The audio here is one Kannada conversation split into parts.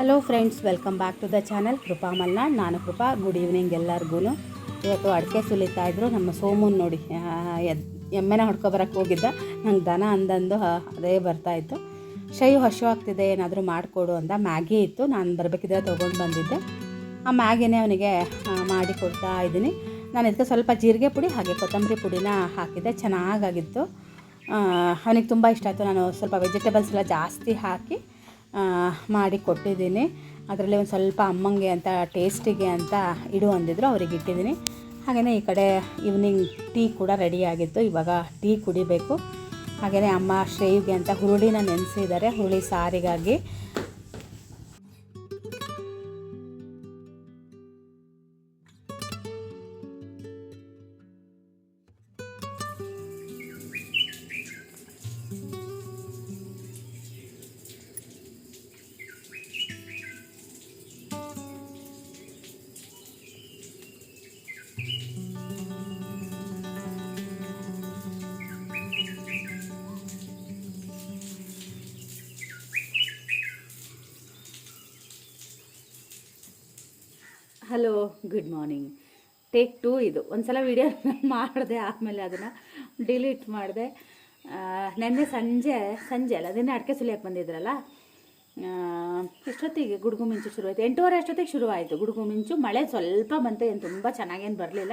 Hello friends welcome back to the channel Krupa Malnad ನಾನು ಕೃಪಾ. ಗುಡ್ ಈವ್ನಿಂಗ್ ಎಲ್ಲರಿಗೂ ಇವತ್ತು ಅಡಿಕೆ ಸುಲಿತಾ ಇದ್ರು. ನಮ್ಮ ಸೋಮನ್ ನೋಡಿ ಎಮ್ಮೆನ ಹೊಡ್ಕೊಬರಕ್ಕೆ ಹೋಗಿದ್ದ. ನಂಗೆ ದನ ಅಂದಂದು ಅದೇ ಬರ್ತಾಯಿತ್ತು ಶೈ ಹಶು ಆಗ್ತಿದೆ, ಏನಾದರೂ ಮಾಡಿಕೊಡು ಅಂತ ಮ್ಯಾಗಿ ಇತ್ತು. ನಾನು ಬರಬೇಕಿದ್ರೆ ತೊಗೊಂಡು ಬಂದಿದ್ದೆ. ಆ ಮ್ಯಾಗಿನೇ ಅವನಿಗೆ ಮಾಡಿ ಕೊಡ್ತಾ ಇದ್ದೀನಿ. ನಾನು ಇದಕ್ಕೆ ಸ್ವಲ್ಪ ಜೀರಿಗೆ ಪುಡಿ, ಹಾಗೆ ಕೊತ್ತಂಬರಿ ಪುಡಿನ ಹಾಕಿದ್ದೆ. ಚೆನ್ನಾಗಾಗಿತ್ತು. ಅವನಿಗೆ ತುಂಬ ಇಷ್ಟ ಆಯಿತು. ನಾನು ಸ್ವಲ್ಪ ವೆಜಿಟೇಬಲ್ಸ್ ಎಲ್ಲ ಜಾಸ್ತಿ ಹಾಕಿ ಮಾಡಿ ಕೊಟ್ಟಿದ್ದೀನಿ. ಅದರಲ್ಲಿ ಒಂದು ಸ್ವಲ್ಪ ಅಮ್ಮಂಗೆ ಅಂತ ಟೇಸ್ಟಿಗೆ ಅಂತ ಇಡು ಅಂದಿದ್ರು, ಅವ್ರಿಗೆ ಇಟ್ಟಿದ್ದೀನಿ. ಹಾಗೆಯೇ ಈ ಕಡೆ ಈವ್ನಿಂಗ್ ಟೀ ಕೂಡ ರೆಡಿ ಆಗಿತ್ತು. ಇವಾಗ ಟೀ ಕುಡಿಬೇಕು. ಹಾಗೆಯೇ ಅಮ್ಮ ಶ್ರೇವ್ಗೆ ಅಂತ ಹುರುಳಿನ ನೆನೆಸಿದ್ದಾರೆ. ಹುರುಳಿ ಸಾರಿಗಾಗಿ. Hello good morning take two ಇದು. ಒಂದ್ಸಲ ವಿಡಿಯೋ ಮಾಡಿದೆ ಆಮೇಲೆ ಅದನ್ನು ಡಿಲೀಟ್ ಮಾಡಿದೆ. ನೆನ್ನೆ ಸಂಜೆ ಸಂಜೆ ಅಲ್ಲ ಅದನ್ನೇ ಅಡಿಕೆ ಸುಲಿಯಕ್ಕೆ ಬಂದಿದ್ರಲ್ಲ? ಎಷ್ಟೊತ್ತಿಗೆ ಗುಡುಗು ಮಿಂಚು ಶುರುವಾಯಿತು? ಎಂಟೂವರೆ ಅಷ್ಟೊತ್ತಿಗೆ ಶುರುವಾಯಿತು ಗುಡುಗು ಮಿಂಚು. ಮಳೆ ಸ್ವಲ್ಪ ಬಂತು, ಏನು ತುಂಬ ಚೆನ್ನಾಗೇನು ಬರಲಿಲ್ಲ.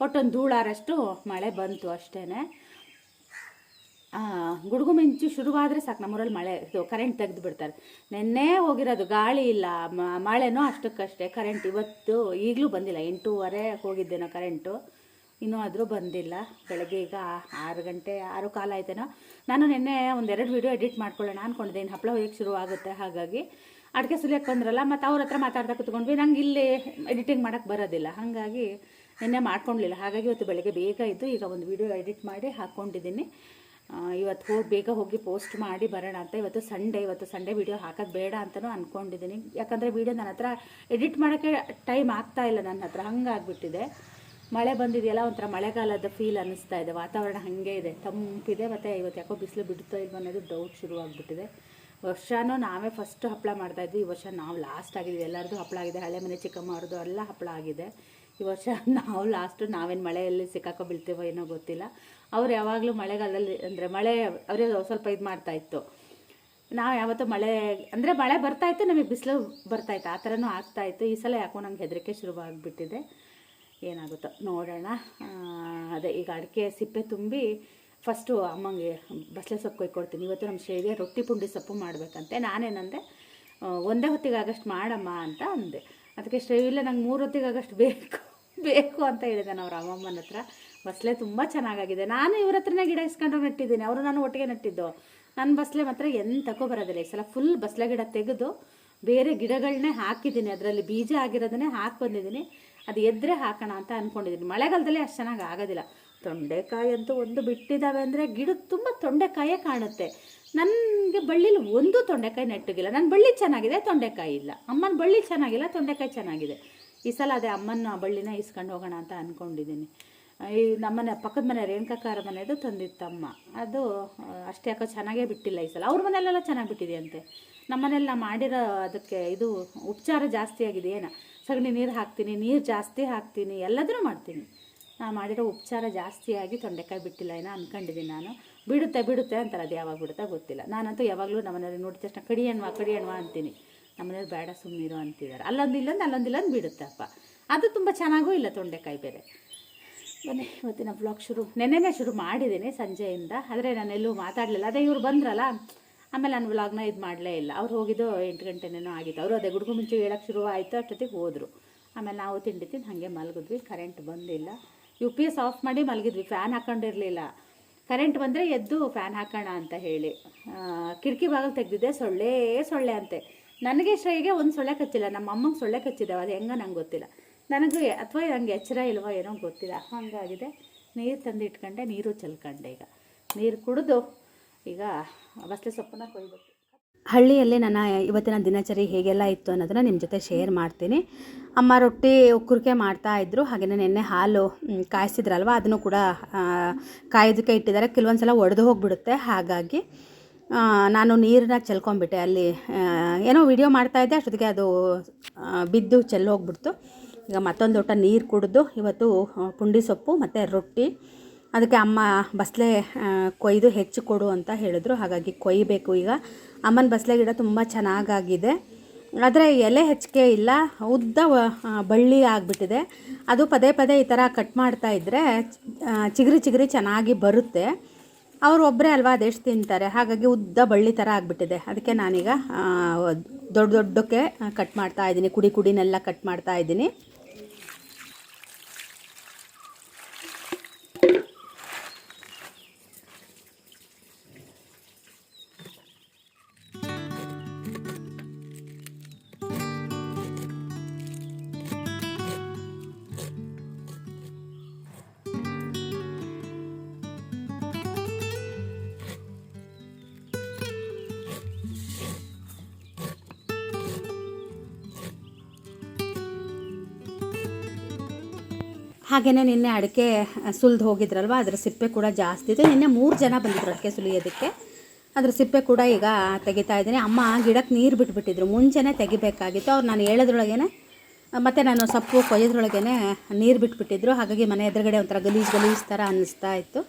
ಒಟ್ಟೊಂದು ಧೂಳಾರಷ್ಟು ಮಳೆ ಬಂತು ಅಷ್ಟೇ ಗುಡುಗು ಮಿಂಚು ಶುರುವಾದರೆ ಸಾಕು, ನಮ್ಮೂರಲ್ಲಿ ಮಳೆ, ಇದು ಕರೆಂಟ್ ತೆಗೆದು ಬಿಡ್ತಾರೆ. ನಿನ್ನೆ ಹೋಗಿರೋದು, ಗಾಳಿ ಇಲ್ಲ ಮಳೆನೂ ಅಷ್ಟಕ್ಕಷ್ಟೇ ಕರೆಂಟ್ ಇವತ್ತು ಈಗಲೂ ಬಂದಿಲ್ಲ, ಎಂಟೂವರೆ ಹೋಗಿದ್ದೇನೋ ಕರೆಂಟು ಇನ್ನೂ ಆದರೂ ಬಂದಿಲ್ಲ, ಬೆಳಗ್ಗೆ ಈಗ ಆರು ಗಂಟೆ, ಆರು ಕಾಲ ಆಯ್ತೇನೋ. ನಾನು ನಿನ್ನೆ ಒಂದೆರಡು ವೀಡಿಯೋ ಎಡಿಟ್ ಮಾಡ್ಕೊಳ್ಳೋಣ ಅಂದ್ಕೊಂಡಿದ್ದೆ ಇನ್ನು ಹಪ್ಪಳ ಹೋಗಿ ಶುರು ಆಗುತ್ತೆ ಹಾಗಾಗಿ. ಅಡುಗೆ ಸುಲಿಯಕ್ಕೆ ಬಂದ್ರಲ್ಲ, ಮತ್ತು ಅವ್ರ ಹತ್ರ ಮಾತಾಡ್ತಾ ಕುತ್ಕೊಂಡ್ವಿ, ನಂಗೆ ಇಲ್ಲಿ ಎಡಿಟಿಂಗ್ ಮಾಡೋಕ್ಕೆ ಬರೋದಿಲ್ಲ, ಹಾಗಾಗಿ ನಿನ್ನೆ ಮಾಡ್ಕೊಳ್ಲಿಲ್ಲ ಹಾಗಾಗಿ ಇವತ್ತು ಬೆಳಗ್ಗೆ ಬೇಗ ಇದ್ದು ಈಗ ಒಂದು ವಿಡಿಯೋ ಎಡಿಟ್ ಮಾಡಿ ಹಾಕ್ಕೊಂಡಿದ್ದೀನಿ. ಇವತ್ತು ಹೋಗಿ ಬೇಗ ಹೋಗಿ ಪೋಸ್ಟ್ ಮಾಡಿ ಬರೋಣ ಅಂತ ಇವತ್ತು ಸಂಡೇ ಇವತ್ತು ಸಂಡೇ ವಿಡಿಯೋ ಹಾಕೋದು ಬೇಡ ಅಂತಲೂ ಅಂದ್ಕೊಂಡಿದ್ದೀನಿ ಯಾಕಂದರೆ ವಿಡಿಯೋ ನನ್ನ ಹತ್ರ ಎಡಿಟ್ ಮಾಡೋಕ್ಕೆ ಟೈಮ್ ಆಗ್ತಾ ಇಲ್ಲ ನನ್ನ ಹತ್ರ, ಹಂಗಾಗ್ಬಿಟ್ಟಿದೆ. ಮಳೆ ಬಂದಿದೆಯಲ್ಲ, ಒಂಥರ ಮಳೆಗಾಲದ ಫೀಲ್ ಅನ್ನಿಸ್ತಾ ಇದೆ. ವಾತಾವರಣ ಹಾಗೆ ಇದೆ. ತಂಪಿದೆ, ಮತ್ತು ಇವತ್ತು ಯಾಕೋ ಬಿಸಿಲು ಬಿಡುತ್ತೋ ಇಲ್ವ ಅನ್ನೋದು ಡೌಟ್ ಶುರುವಾಗ್ಬಿಟ್ಟಿದೆ. ವರ್ಷನೂ ನಾವೇ ಫಸ್ಟ್ ಹಪ್ಪಳ ಮಾಡ್ತಾಯಿದ್ವಿ ಈ ವರ್ಷ ನಾವು ಲಾಸ್ಟ್ ಆಗಿದ್ವಿ. ಎಲ್ಲರದು ಹಪ್ಪಳ ಆಗಿದೆ. ಹಳೆ ಮನೆ ಚಿಕ್ಕಮ್ಮ ಅವ್ರದ್ದು ಎಲ್ಲ ಹಪ್ಪಳ ಆಗಿದೆ. ಈ ವರ್ಷ ನಾವು ಲಾಸ್ಟು ನಾವೇನು ಮಳೆಯಲ್ಲಿ ಸಿಕ್ಕಾಕೋ ಬೀಳ್ತೀವೋ ಏನೋ ಗೊತ್ತಿಲ್ಲ. ಅವ್ರು ಯಾವಾಗಲೂ ಮಳೆಗಾಲದಲ್ಲಿ ಅಂದರೆ ಮಳೆ ಅವರೇ ಸ್ವಲ್ಪ ಇದು ಮಾಡ್ತಾ ಇತ್ತು. ನಾವು ಯಾವತ್ತೂ ಮಳೆ ಅಂದರೆ ಮಳೆ ಬರ್ತಾಯಿತ್ತು ನಮಗೆ ಬಿಸಿಲು ಬರ್ತಾಯಿತ್ತು ಆ ಥರನೂ ಆಗ್ತಾಯಿತ್ತು ಈ ಸಲ ಯಾಕೋ ನಂಗೆ ಹೆದರಿಕೆ ಶುರುವಾಗ್ಬಿಟ್ಟಿದೆ ಏನಾಗುತ್ತೋ ನೋಡೋಣ. ಅದೇ ಈಗ ಅಡಿಕೆ ಸಿಪ್ಪೆ ತುಂಬಿ ಫಸ್ಟು ಅಮ್ಮಂಗೆ ಬಸಳೆ ಸೊಪ್ಪು ಕೊಯ್ಕೊಡ್ತೀನಿ ಇವತ್ತು ನಮ್ಮ ಶೈಲಿಯ ರೊಟ್ಟಿ ಪುಂಡಿ ಸೊಪ್ಪು ಮಾಡಬೇಕಂತೆ. ನಾನೇನಂದೆ ಒಂದೇ ಹೊತ್ತಿಗೆ ಆಗಷ್ಟು ಮಾಡಮ್ಮ ಅಂತ ಅಂದೆ. ಅದಕ್ಕೆ ಶ್ರೇವಿಲ್ಲ ನಂಗೆ ಮೂರು ಹೊತ್ತಿಗೆ ಆಗಷ್ಟು ಬೇಕು ಬೇಕು ಅಂತ ಹೇಳಿದ್ದಾನೆ ಅವ್ರ ಅಮ್ಮಮ್ಮನ ಹತ್ರ. ಬಸಳೆ ತುಂಬ ಚೆನ್ನಾಗಾಗಿದೆ. ನಾನು ಇವ್ರ ಹತ್ರನೇ ಗಿಡ ಇಸ್ಕೊಂಡು ನೆಟ್ಟಿದ್ದೀನಿ. ಅವರು ನಾನು ಒಟ್ಟಿಗೆ ನೆಟ್ಟಿದ್ದು. ನನ್ನ ಬಸಳೆ ಮಾತ್ರ ಎಂತಕ್ಕೂ ಬರೋದಿಲ್ಲ. ಈ ಸಲ ಫುಲ್ ಬಸಳೆ ಗಿಡ ತೆಗೆದು ಬೇರೆ ಗಿಡಗಳನ್ನೇ ಹಾಕಿದ್ದೀನಿ. ಅದರಲ್ಲಿ ಬೀಜ ಆಗಿರೋದನ್ನೇ ಹಾಕಿ ಬಂದಿದ್ದೀನಿ. ಅದು ಎದ್ರೆ ಹಾಕೋಣ ಅಂತ ಅಂದ್ಕೊಂಡಿದ್ದೀನಿ ಮಳೆಗಾಲದಲ್ಲಿ ಅಷ್ಟು ಚೆನ್ನಾಗಿ ಆಗೋದಿಲ್ಲ. ತೊಂಡೆಕಾಯಿ ಅಂತೂ ಒಂದು ಬಿಟ್ಟಿದ್ದಾವೆ ಅಂದರೆ ಗಿಡ ತುಂಬ ತೊಂಡೆಕಾಯೇ ಕಾಣುತ್ತೆ. ನನಗೆ ಬಳ್ಳಿಲಿ ಒಂದು ತೊಂಡೆಕಾಯಿ ನೆಟ್ಟಗಿಲ್ಲ. ನನ್ನ ಬಳ್ಳಿ ಚೆನ್ನಾಗಿದೆ, ತೊಂಡೆಕಾಯಿ ಇಲ್ಲ. ಅಮ್ಮನ ಬಳ್ಳಿ ಚೆನ್ನಾಗಿಲ್ಲ, ತೊಂಡೆಕಾಯಿ ಚೆನ್ನಾಗಿದೆ. ಈ ಸಲ ಅದೇ ಅಮ್ಮನ ಬಳ್ಳಿನ ಇಸ್ಕೊಂಡು ಹೋಗೋಣ ಅಂತ ಅಂದ್ಕೊಂಡಿದ್ದೀನಿ ಈ ನಮ್ಮನೆ ಪಕ್ಕದ ಮನೆ, ರೇಣುಕಾಕಾರ ಮನೆಯದು ತಂದಿತ್ತಮ್ಮ. ಅದು ಅಷ್ಟೇ ಯಾಕೋ ಚೆನ್ನಾಗೇ ಬಿಟ್ಟಿಲ್ಲ ಈ ಸಲ. ಅವ್ರ ಮನೆಯಲ್ಲೆಲ್ಲ ಚೆನ್ನಾಗಿ ಬಿಟ್ಟಿದೆಯಂತೆ. ನಮ್ಮ ಮನೇಲಿ ನಾವು ಮಾಡಿರೋ ಅದಕ್ಕೆ ಇದು ಉಪಚಾರ ಜಾಸ್ತಿ ಆಗಿದೆ, ಏನ? ಸಗಣಿ ನೀರು ಹಾಕ್ತೀನಿ, ನೀರು ಜಾಸ್ತಿ ಹಾಕ್ತೀನಿ, ಎಲ್ಲದನ್ನೂ ಮಾಡ್ತೀನಿ. ನಾನು ಮಾಡಿರೋ ಉಪಚಾರ ಜಾಸ್ತಿಯಾಗಿ ತೊಂಡೆಕಾಯಿ ಬಿಟ್ಟಿಲ್ಲ, ಏನೋ? ಅಂದ್ಕೊಂಡಿದ್ದೀನಿ ನಾನು. ಬಿಡುತ್ತೆ ಬಿಡುತ್ತೆ ಅಂತಾರೆ ಅದು ಯಾವಾಗ ಬಿಡುತ್ತಾ ಗೊತ್ತಿಲ್ಲ. ನಾನಂತೂ ಯಾವಾಗಲೂ ನಮ್ಮನೇಲಿ ನೋಡಿದ ತಕ್ಷಣ, ಕಡಿ ಅಣ್ವಾ ಕಡಿ ಅಣ್ವಾ ಅಂತೀನಿ. ನಮ್ಮನೇಲಿ ಬೇಡ ಸುಮ್ಮನಿರು ಅಂತಿದ್ದಾರೆ ಅಲ್ಲೊಂದು ಇಲ್ಲೊಂದು ಅಲ್ಲೊಂದು ಇಲ್ಲೊಂದು ಬಿಡುತ್ತೆ ಅಪ್ಪ ಅದು ತುಂಬ ಚೆನ್ನಾಗೂ ಇಲ್ಲ ತೊಂಡೆಕಾಯಿ ಬೇರೆ. ಬನ್ನಿ, ಇವತ್ತಿನ ಬ್ಲಾಗ್ ಶುರು. ನೆನ್ನೆನೇ ಶುರು ಮಾಡಿದ್ದೀನಿ ಸಂಜೆಯಿಂದ, ಆದರೆ ನಾನೆಲ್ಲೂ ಮಾತಾಡಲಿಲ್ಲ. ಅದೇ ಇವ್ರು ಬಂದ್ರಲ್ಲ, ಆಮೇಲೆ ನಾನು ವ್ಲಾಗ್ನ ಇದು ಮಾಡಲೇ ಇಲ್ಲ. ಅವ್ರು ಹೋಗಿದ್ದು ಎಂಟು ಗಂಟೆನೇನೋ ಆಗಿತ್ತು. ಅವರು ಅದೇ ಗುಡುಗು ಮುಂಚೆ ಹೇಳೋಕ್ಕೆ ಶುರು ಆಯಿತು, ಅಷ್ಟೊತ್ತಿಗೆ ಹೋದರು. ಆಮೇಲೆ ನಾವು ತಿಂಡಿ ತಿಂದು ಹಾಗೆ ಮಲಗಿದ್ವಿ ಕರೆಂಟ್ ಬಂದಿಲ್ಲ. ಯು ಪಿ ಎಸ್ ಆಫ್ ಮಾಡಿ ಮಲಗಿದ್ವಿ ಫ್ಯಾನ್ ಹಾಕೊಂಡಿರಲಿಲ್ಲ. ಕರೆಂಟ್ ಬಂದರೆ ಎದ್ದು ಫ್ಯಾನ್ ಹಾಕೋಣ ಅಂತ ಹೇಳಿ. ಕಿಟಕಿ ಬಾಗಿಲು ತೆಗೆದಿದ್ದೆ, ಸೊಳ್ಳೆ ಸೊಳ್ಳೆ ಅಂತೆ. ನನಗೆ ಶ್ರೇಯಿಗೆ ಒಂದು ಸೊಳ್ಳೆ ಕಚ್ಚಿಲ್ಲ ನಮ್ಮ ಅಮ್ಮಂಗೆ ಸೊಳ್ಳೆ ಕಚ್ಚಿದ್ದಾವೆ, ಅದು ಹೆಂಗ ನಂಗೆ ಗೊತ್ತಿಲ್ಲ. ನನಗೆ ಅಥವಾ ನನಗೆ ಎಚ್ಚರ ಇಲ್ವೋ ಏನೋ ಗೊತ್ತಿಲ್ಲ. ಹಾಗಾಗಿದೆ. ನೀರು ತಂದು ಇಟ್ಕೊಂಡೆ ನೀರು ಚೆಲ್ಕೊಂಡೆ ಈಗ. ನೀರು ಕುಡಿದು ಈಗ ಬಸ್ಲೆ ಸೊಪ್ಪನ್ನ ಕೊಯ್ಬೇಕು. ಹಳ್ಳಿಯಲ್ಲಿ ನನ್ನ ಇವತ್ತಿನ ದಿನಚರಿ ಹೇಗೆಲ್ಲ ಇತ್ತು ಅನ್ನೋದನ್ನು ನಿಮ್ಮ ಜೊತೆ ಶೇರ್ ಮಾಡ್ತೀನಿ. ಅಮ್ಮ ರೊಟ್ಟಿ ಉಕ್ಕುರಿಕೆ ಮಾಡ್ತಾ ಇದ್ರು. ಹಾಗೆಯೇ ನೆನ್ನೆ ಹಾಲು ಕಾಯಿಸಿದ್ರಲ್ವ ಅದನ್ನು ಕೂಡ ಕಾಯೋದಕ್ಕೆ ಇಟ್ಟಿದ್ದಾರೆ. ಕೆಲವೊಂದು ಸಲ ಒಡೆದು ಹೋಗಿಬಿಡುತ್ತೆ. ಹಾಗಾಗಿ ನಾನು ನೀರನ್ನ ಚೆಲ್ಕೊಂಬಿಟ್ಟೆ ಅಲ್ಲಿ ಏನೋ ವಿಡಿಯೋ ಮಾಡ್ತಾಯಿದ್ದೆ ಅಷ್ಟೊತ್ತಿಗೆ ಅದು ಬಿದ್ದು ಚೆಲ್ಲಿ ಹೋಗ್ಬಿಡ್ತು. ಈಗ ಮತ್ತೊಂದು ಲೋಟ ನೀರು ಕುಡಿದು ಇವತ್ತು ಪುಂಡಿ ಸೊಪ್ಪು ಮತ್ತು ರೊಟ್ಟಿ. ಅದಕ್ಕೆ ಅಮ್ಮ ಬಸಳೆ ಕೊಯ್ದು ಹೆಚ್ಚು ಕೊಡು ಅಂತ ಹೇಳಿದ್ರು. ಹಾಗಾಗಿ ಕೊಯ್ಬೇಕು ಈಗ. ಅಮ್ಮನ ಬಸಳೆ ಗಿಡ ತುಂಬ ಚೆನ್ನಾಗಾಗಿದೆ. ಆದರೆ ಎಲೆ ಹೆಚ್ಚಿಗೆ ಇಲ್ಲ. ಉದ್ದ ಬಳ್ಳಿ ಆಗಿಬಿಟ್ಟಿದೆ. ಅದು ಪದೇ ಪದೇ ಈ ಥರ ಕಟ್ ಮಾಡ್ತಾ ಇದ್ದರೆ ಚಿಗುರಿ ಚಿಗುರಿ ಚೆನ್ನಾಗಿ ಬರುತ್ತೆ. ಅವರು ಒಬ್ಬರೇ ಅಲ್ವಾ ಅದೆಷ್ಟು ತಿಂತಾರೆ? ಹಾಗಾಗಿ ಉದ್ದ, ಬಳ್ಳಿ ಥರ ಆಗಿಬಿಟ್ಟಿದೆ. ಅದಕ್ಕೆ ನಾನೀಗ ದೊಡ್ಡ ದೊಡ್ಡಕ್ಕೆ ಕಟ್ ಮಾಡ್ತಾ ಇದ್ದೀನಿ. ಕುಡಿ ಕುಡಿನೆಲ್ಲ ಕಟ್ ಮಾಡ್ತಾ ಇದ್ದೀನಿ. ಹಾಗೆಯೇ ನಿನ್ನೆ ಅಡಿಕೆ ಸುಲಿದು ಹೋಗಿದ್ರಲ್ವ? ಅದರ ಸಿಪ್ಪೆ ಕೂಡ ಜಾಸ್ತಿ ಇದೆ. ನಿನ್ನೆ ಮೂರು ಜನ ಬಂದಿದ್ರು ಅಡಿಕೆ ಸುಲಿಯೋದಕ್ಕೆ. ಅದ್ರ ಸಿಪ್ಪೆ ಕೂಡ ಈಗ ತೆಗಿತಾ ಇದ್ದೀನಿ. ಅಮ್ಮ ಗಿಡಕ್ಕೆ ನೀರು ಬಿಟ್ಬಿಟ್ಟಿದ್ರು. ಮುಂಚೆನೇ ತೆಗಿಬೇಕಾಗಿತ್ತು. ಅವ್ರು ನಾನು ಹೇಳೋದ್ರೊಳಗೇನೆ ಮತ್ತು ನಾನು ಸೊಪ್ಪು ಕೊಯ್ಯೋದ್ರೊಳಗೇ ನೀರು ಬಿಟ್ಬಿಟ್ಟಿದ್ರು. ಹಾಗಾಗಿ ಮನೆ ಎದುರುಗಡೆ ಒಂಥರ ಗಲೀಜು ಗಲೀಜು ಥರ ಅನ್ನಿಸ್ತಾ ಇತ್ತು.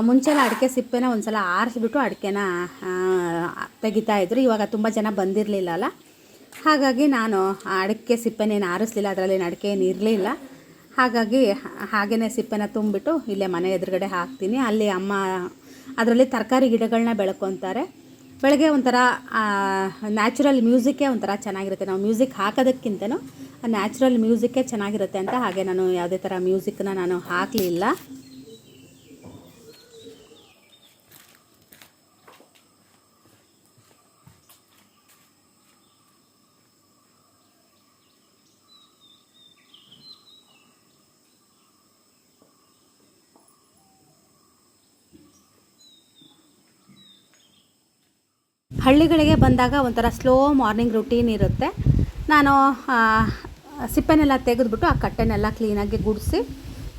ಮುಂಚೆಲ್ಲ ಅಡಿಕೆ ಸಿಪ್ಪೆನ ಒಂದು ಸಲ ಆರಿಸ್ಬಿಟ್ಟು ಅಡಿಕೆನ ಆ, ತೆಗಿತಾ ಇದ್ರು. ಇವಾಗ ತುಂಬ ಜನ ಬಂದಿರಲಿಲ್ಲ ಅಲ್ಲ. ಹಾಗಾಗಿ ನಾನು ಅಡಿಕೆ ಸಿಪ್ಪೆನೇನು ಆರಿಸ್ಲಿಲ್ಲ. ಅದರಲ್ಲೇನು ಅಡಿಕೆ ಏನು ಇರಲಿಲ್ಲ. ಹಾಗಾಗಿ ಹಾಗೆಯೇ ಸಿಪ್ಪೆನ ತುಂಬಿಟ್ಟು ಇಲ್ಲೇ ಮನೆ ಎದುರುಗಡೆ ಹಾಕ್ತೀನಿ. ಅಲ್ಲಿ ಅಮ್ಮ ಅದರಲ್ಲಿ ತರಕಾರಿ ಗಿಡಗಳನ್ನ ಬೆಳ್ಕೊತಾರೆ. ಬೆಳಗ್ಗೆ ಒಂಥರ ನ್ಯಾಚುರಲ್ ಮ್ಯೂಸಿಕ್ಕೇ ಒಂಥರ ಚೆನ್ನಾಗಿರುತ್ತೆ. ನಾವು ಮ್ಯೂಸಿಕ್ ಹಾಕೋದಕ್ಕಿಂತನೂ ನ್ಯಾಚುರಲ್ ಮ್ಯೂಸಿಕ್ಕೇ ಚೆನ್ನಾಗಿರುತ್ತೆ ಅಂತ ಹಾಗೆ ನಾನು ಯಾವುದೇ ಥರ ಮ್ಯೂಸಿಕ್ನ ನಾನು ಹಾಕಲಿಲ್ಲ. ಹಳ್ಳಿಗಳಿಗೆ ಬಂದಾಗ ಒಂಥರ ಸ್ಲೋ ಮಾರ್ನಿಂಗ್ ರುಟೀನ್ ಇರುತ್ತೆ. ನಾನು ಸಿಪ್ಪೆನೆಲ್ಲ ತೆಗೆದುಬಿಟ್ಟು ಆ ಕಟ್ಟೆನೆಲ್ಲ ಕ್ಲೀನಾಗಿ ಗುಡಿಸಿ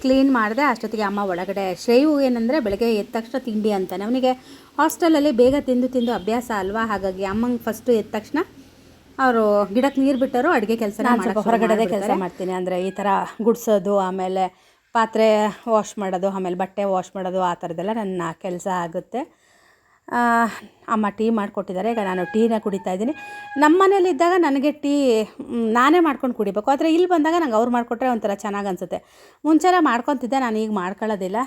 ಕ್ಲೀನ್ ಮಾಡಿದೆ ಅಷ್ಟೊತ್ತಿಗೆ ಅಮ್ಮ ಒಳಗಡೆ ಶ್ರೇಯು ಏನಂದರೆ ಬೆಳಗ್ಗೆ ಎದ್ದ ತಕ್ಷಣ ತಿಂಡಿ ಅಂತಾನೆ. ಅವನಿಗೆ ಹಾಸ್ಟೆಲಲ್ಲಿ ಬೇಗ ತಿಂದು ತಿಂದು ಅಭ್ಯಾಸ ಅಲ್ವಾ? ಹಾಗಾಗಿ ಅಮ್ಮಂಗೆ ಫಸ್ಟು ಎದ್ದ ತಕ್ಷಣ ಅವರು ಗಿಡಕ್ಕೆ ನೀರು ಬಿಟ್ಟರು ಅಡುಗೆ ಕೆಲಸ ಹೊರಗಡೆ ಕೆಲಸ ಮಾಡ್ತೀನಿ. ಅಂದರೆ ಈ ಥರ ಗುಡಿಸೋದು ಆಮೇಲೆ ಪಾತ್ರೆ ವಾಶ್ ಮಾಡೋದು ಆಮೇಲೆ ಬಟ್ಟೆ ವಾಶ್ ಮಾಡೋದು ಆ ಥರದ್ದೆಲ್ಲ ನನ್ನ ಕೆಲಸ ಆಗುತ್ತೆ. ಅಮ್ಮ ಟೀ ಮಾಡಿಕೊಟ್ಟಿದ್ದಾರೆ. ಈಗ ನಾನು ಟೀನ ಕುಡಿತಾ ಇದ್ದೀನಿ. ನಮ್ಮ ಮನೇಲಿದ್ದಾಗ ನನಗೆ ಟೀ ನಾನೇ ಮಾಡ್ಕೊಂಡು ಕುಡಿಬೇಕು. ಆದರೆ ಇಲ್ಲಿ ಬಂದಾಗ ನಂಗೆ ಅವ್ರು ಮಾಡಿಕೊಟ್ರೆ ಒಂಥರ ಚೆನ್ನಾಗಿ ಅನಿಸುತ್ತೆ. ಮುಂಚೆಲ್ಲ ಮಾಡ್ಕೊತಿದ್ದೆ, ನಾನು ಈಗ ಮಾಡ್ಕೊಳ್ಳೋದಿಲ್ಲ.